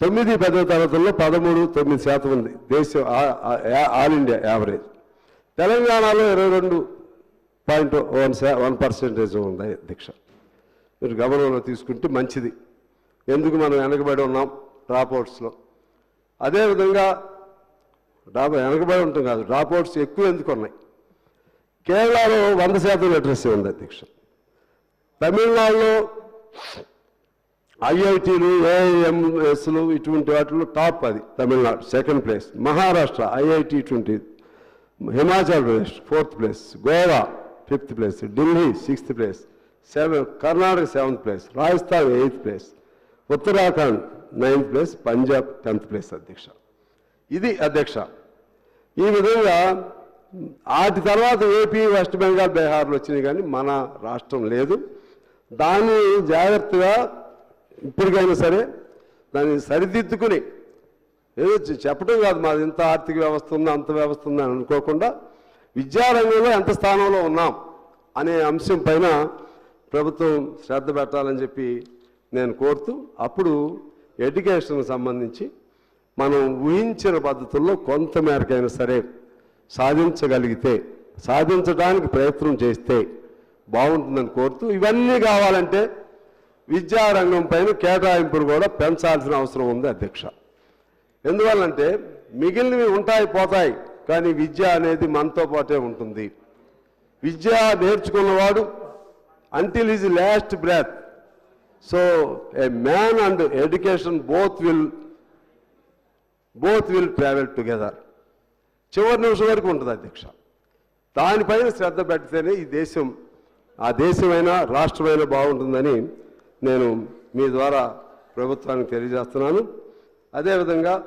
తొమ్మిది పదో తరగతుల్లో పదమూడు తొమ్మిది శాతం ఉంది. దేశం ఆల్ ఇండియా యావరేజ్. తెలంగాణలో ఇరవై రెండు పాయింట్ వన్ వన్ పర్సెంటేజ్ ఉంది దీక్ష. మీరు గమనంలో తీసుకుంటే మంచిది. ఎందుకు మనం వెనకబడి ఉన్నాం డ్రాప్అవుట్స్లో? అదేవిధంగా డ్రాప్ వెనకబడి ఉంటాం కాదు డ్రాప్అవుట్స్ ఎక్కువ ఎందుకు ఉన్నాయి? కేరళలో వంద శాతం లిటరసీ ఉంది అధ్యక్ష తమిళనాడులో ఐఐటీలు ఏఐఎంఎస్లు ఇటువంటి వాటిలో టాప్ అది Tamil Nadu second place. Maharashtra IIT ఇటువంటి Himachal Pradesh fourth place. Goa fifth place. Delhi sixth place. Seven Karnataka seventh place. Rajasthan eighth place. Uttarakhand ninth place. Punjab tenth place అధ్యక్ష. ఇది అధ్యక్ష. ఈ విధంగా వాటి తర్వాత ఏపీ వెస్ట్ బెంగాల్ బీహార్లు వచ్చినాయి కానీ మన రాష్ట్రం లేదు. దాన్ని జాగ్రత్తగా ఇప్పటికైనా సరే దాన్ని సరిదిద్దుకుని ఏదో చెప్పడం కాదు మాది ఇంత ఆర్థిక వ్యవస్థ ఉంది అంత వ్యవస్థ ఉంది అని అనుకోకుండా విద్యారంగంలో ఎంత స్థానంలో ఉన్నాం అనే అంశం పైన ప్రభుత్వం శ్రద్ధ పెట్టాలని చెప్పి నేను కోరుతూ అప్పుడు ఎడ్యుకేషన్కి సంబంధించి మనం ఊహించిన పద్ధతుల్లో కొంత మేరకైనా సరే సాధించగలిగితే సాధించడానికి ప్రయత్నం చేస్తే బాగుంటుందని కోరుతూ ఇవన్నీ కావాలంటే విద్యారంగం పైన కేటాయింపులు కూడా పెంచాల్సిన అవసరం ఉంది అధ్యక్ష. ఎందువల్లంటే మిగిలినవి ఉంటాయి పోతాయి కానీ విద్య అనేది మనతో పాటే ఉంటుంది. విద్య నేర్చుకున్నవాడు until is last breath so a man and education both will both will travel together చివరి నిమిషం వరకు ఉంటుంది అధ్యక్ష. దానిపైన శ్రద్ధ పెడితేనే ఈ దేశం ఆ దేశమైనా రాష్ట్రమైనా బాగుంటుందని నేను మీ ద్వారా ప్రభుత్వానికి తెలియజేస్తున్నాను. అదేవిధంగా